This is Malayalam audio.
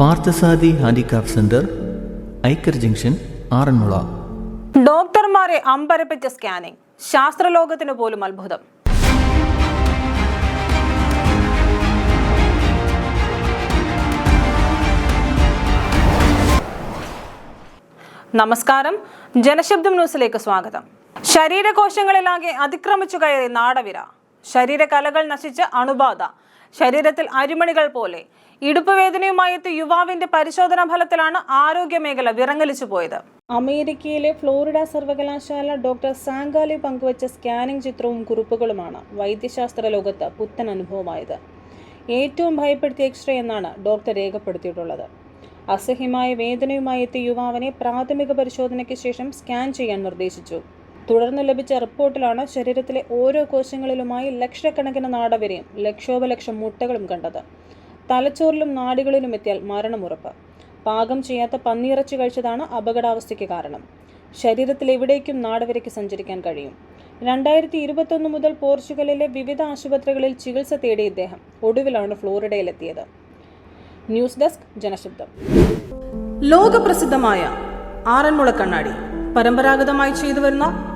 Parthasarathy handicraft centre Iker junction Aranmula. ഡോക്ടർമാരെ അമ്പരപ്പിച്ച സ്കാനിംഗ്. ശാസ്ത്രലോകത്തിന് പോലും അത്ഭുതം. നമസ്കാരം. ജനശബ്ദം ന്യൂസിലേക്ക് സ്വാഗതം. ശരീരകോശങ്ങളിലാകെ അതിക്രമിച്ചു കയറി നാടവിര. ശരീരകലകൾ നശിച്ച് അണുബാധ ശരീരത്തിൽ അരിമണികൾ പോലെ. ഇടുപ്പ് വേദനയുമായി എത്തിയ യുവാവിന്റെ പരിശോധനാ ഫലത്തിലാണ് ആരോഗ്യ മേഖല വിറങ്ങലിച്ചു പോയത്. അമേരിക്കയിലെ ഫ്ലോറിഡ സർവകലാശാല ഡോക്ടർ സാങ്കാലി പങ്കുവച്ച സ്കാനിംഗ് ചിത്രവും കുറിപ്പുകളുമാണ് വൈദ്യശാസ്ത്ര ലോകത്ത് പുത്തൻ അനുഭവമായത്. ഏറ്റവും ഭയപ്പെടുത്തിയ എക്സ്റേ എന്നാണ് ഡോക്ടർ രേഖപ്പെടുത്തിയിട്ടുള്ളത്. അസഹ്യമായ വേദനയുമായി എത്തിയ യുവാവിനെ പ്രാഥമിക പരിശോധനയ്ക്ക് ശേഷം സ്കാൻ ചെയ്യാൻ നിർദ്ദേശിച്ചു. തുടർന്ന് ലഭിച്ച റിപ്പോർട്ടിലാണ് ശരീരത്തിലെ ഓരോ കോശങ്ങളിലുമായി ലക്ഷക്കണക്കിന് നാടവരെയും ലക്ഷോപലക്ഷം മുട്ടകളും കണ്ടത്. തലച്ചോറിലും നാടുകളിലും എത്തിയാൽ മരണമുറപ്പ് പാകം ചെയ്യാത്ത പന്നിയിറച്ചി കഴിച്ചതാണ് അപകടാവസ്ഥയ്ക്ക് കാരണം. ശരീരത്തിൽ എവിടേക്കും നാടവരയ്ക്ക് സഞ്ചരിക്കാൻ കഴിയും. രണ്ടായിരത്തി ഇരുപത്തൊന്ന് മുതൽ പോർച്ചുഗലിലെ വിവിധ ആശുപത്രികളിൽ ചികിത്സ തേടിയ ഇദ്ദേഹം ഒടുവിലാണ് ഫ്ലോറിഡയിലെത്തിയത്. News desk ജനശബ്ദം. ലോകപ്രസിദ്ധമായ ആറന്മുള കണ്ണാടി. പരമ്പരാഗതമായി ചെയ്തു വരുന്ന